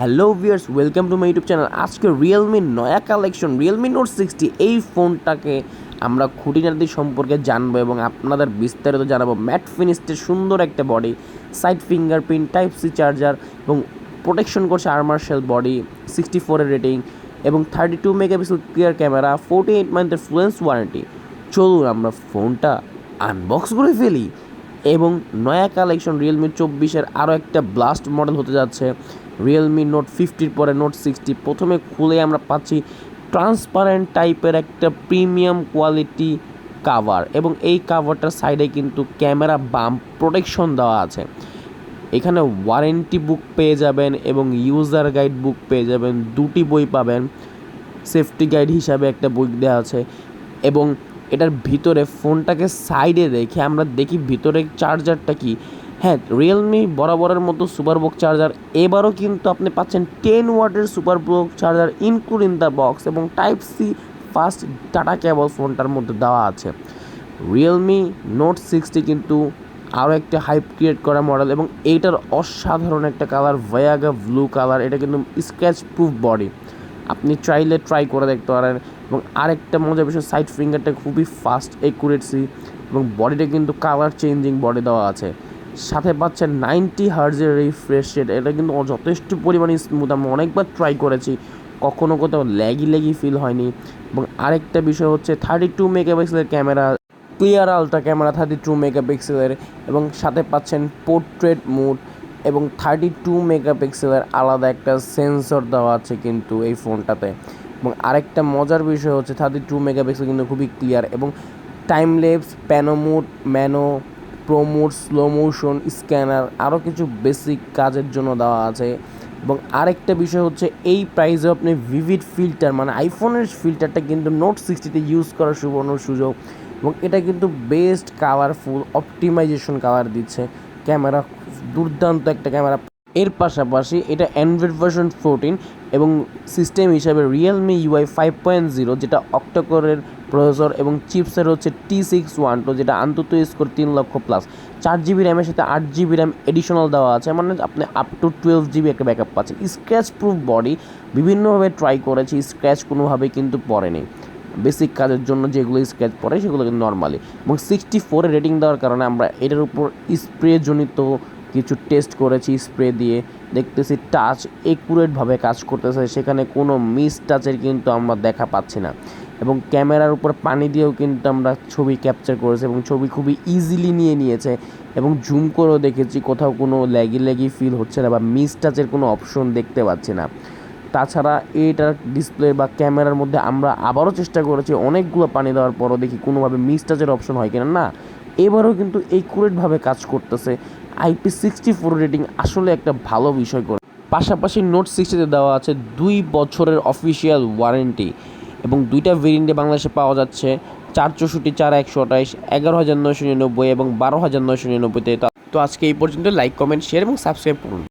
Hello viewers welcome to my YouTube channel আজকে Realme নয়া collection Realme note sixty এই ফোনটাকে আমরা খুঁটিনাটি সম্পর্কে জানব এবং আপনাদের বিস্তারিত জানাব। ম্যাট ফিনিস্টের সুন্দর একটা body side fingerprint type C charger এবং প্রোটেকশন করছে আর্মার্শাল বডি সিক্সটি ফোরের রেটিং এবং thirty two megapixel clear camera forty eight মান্থের ফ্লুয়েন্স ওয়ারেন্টি চলুন আমরা ফোনটা আনবক্স করে ফেলি। এবং নয়া কালেকশন রিয়েলমি চব্বিশের আরও একটা ব্লাস্ট মডেল হতে যাচ্ছে। রিয়েলমি নোট ফিফটির পরে নোট সিক্সটি প্রথমে খুলে আমরা পাচ্ছি ট্রান্সপারেন্ট টাইপের একটা প্রিমিয়াম কোয়ালিটি কাভার এবং এই কাভারটার সাইডে কিন্তু ক্যামেরা বাম প্রোটেকশন দেওয়া আছে। এখানে ওয়ারেন্টি বুক পেয়ে যাবেন এবং ইউজার গাইড বুক পেয়ে যাবেন, দুটি বই পাবেন। সেফটি গাইড হিসাবে একটা বই দেওয়া আছে এবং এটার ভিতরে ফোনটাকে সাইডে রেখে আমরা দেখি ভিতরে চার্জারটা কি। হ্যাঁ রিয়েলমি বরাবরের মতো সুপার বক চার্জার এবারও কিন্তু আপনি পাচ্ছেন টেন ওয়াটের সুপার বক charger include in the box এবং type C fast data cable ফোনটার মধ্যে দেওয়া আছে। রিয়েলমি নোট সিক্সটি কিন্তু আরও একটা হাইপ ক্রিয়েট করা মডেল এবং এইটার অসাধারণ একটা কালার ভয়াগা ব্লু কালার এটা কিন্তু স্ক্র্যাচ প্রুফ বডি আপনি চাইলে ট্রাই করে দেখতে পারেন এবং আরেকটা মজার বিষয় সাইড ফিঙ্গারটা খুবই ফাস্ট একুরেটসি এবং বডিটা কিন্তু কালার চেঞ্জিং বডি দেওয়া আছে। সাথে পাচ্ছেন নাইনটি হার্জের রিফ্রেশ রেট এটা কিন্তু যথেষ্ট পরিমাণে স্মুথ আমি অনেকবার ট্রাই করেছি, কখনো কোথাও ল্যাগি ল্যাগি ফিল হয়নি। এবং আরেকটা বিষয় হচ্ছে থার্টি টু মেগাপিক্সেলের camera clear ultra camera thirty two মেগাপিক্সেলের এবং সাথে পাচ্ছেন পোর্ট্রেট মুড এবং থার্টি টু মেগাপিক্সেলের আলাদা একটা সেন্সর দেওয়া আছে কিন্তু এই ফোনটাতে এবং আরেকটা মজার বিষয় হচ্ছে থার্টি টু মেগাপিক্সেল কিন্তু খুবই ক্লিয়ার এবং টাইম লেপস প্যানোমোড ম্যানো প্রোমোট স্লো মোশন স্ক্যানার আরও কিছু বেসিক কাজের জন্য দেওয়া আছে। এবং আরেকটা বিষয় হচ্ছে, এই প্রাইসে আপনি ভিভিড ফিল্টার মানে আইফোনের ফিল্টারটা কিন্তু নোট সিক্সটিতে ইউজ করার সুবর্ণ সুযোগ। এবং এটা কিন্তু বেস্ট কাভারফুল অপটিমাইজেশন কাভার দিচ্ছে। ক্যামেরা, দুর্দান্ত একটা ক্যামেরা এর পাশাপাশি এটা অ্যান্ড্রয়েড ভার্সন ফোরটিন এবং সিস্টেম হিসাবে Realme UI five point zero যেটা অক্টোকরের প্রসেসর এবং চিপসের হচ্ছে টি সিক্স ওয়ান টু যেটা আন্তত স্কোর তিন লক্ষ প্লাস চার জিবি র্যামের সাথে আট জিবি র্যাম এডিশনাল দেওয়া আছে মানে আপনি আপ টু টুয়েলভ জিবি একটা ব্যাকআপ পাচ্ছেন। স্ক্র্যাচ প্রুফ বডি বিভিন্নভাবে ট্রাই করেছি স্ক্র্যাচ কোনোভাবেই কিন্তু পড়েনি। বেসিক কাজের জন্য যেগুলো স্ক্র্যাচ পড়ে সেগুলো কিন্তু নর্মালি এবং সিক্সটি ফোরে রেটিং দেওয়ার কারণে আমরা এটার উপর স্প্রেজনিত কিছু টেস্ট করেছি স্প্রে দিয়ে। দেখতেছি টাচ একুরেটভাবে কাজ করতেছে, সেখানে কোনো মিস টাচের কিন্তু আমরা দেখা পাচ্ছি না। এবং ক্যামেরার উপর পানি দিয়েও কিন্তু আমরা ছবি ক্যাপচার করেছি এবং ছবি খুবই ইজিলি নিয়ে নিয়েছে। এবং জুম করেও দেখেছি, কোথাও কোনো ল্যাগি ল্যাগি ফিল হচ্ছে না বা মিস টাচের কোনো অপশন দেখতে পাচ্ছি না। তাছাড়া এটার ডিসপ্লে বা ক্যামেরার মধ্যে আমরা আবারও চেষ্টা করেছি, অনেকগুলো পানি দেওয়ার পরও দেখি কোনোভাবে মিস টাচের অপশন হয় কিনা। না, এবারও কিন্তু একুরেটভাবে কাজ করতেছে। আইপি সিক্সটি ফোর রেটিং আসলে একটা ভালো বিষয় করে। পাশাপাশি নোট সিক্সটিতে দেওয়া আছে দুই বছরের অফিসিয়াল ওয়ারেন্টি এবং দুইটা ভেরিয়েন্টে বাংলাদেশে পাওয়া যাচ্ছে চার চৌষট্টি, চার একশো আঠাইশ এগারো হাজার নয়শো নিরানব্বই এবং বারো হাজার নয়শো নিরানব্বইতে। তো আজকে এই পর্যন্ত লাইক কমেন্ট শেয়ার এবং সাবস্ক্রাইব করুন।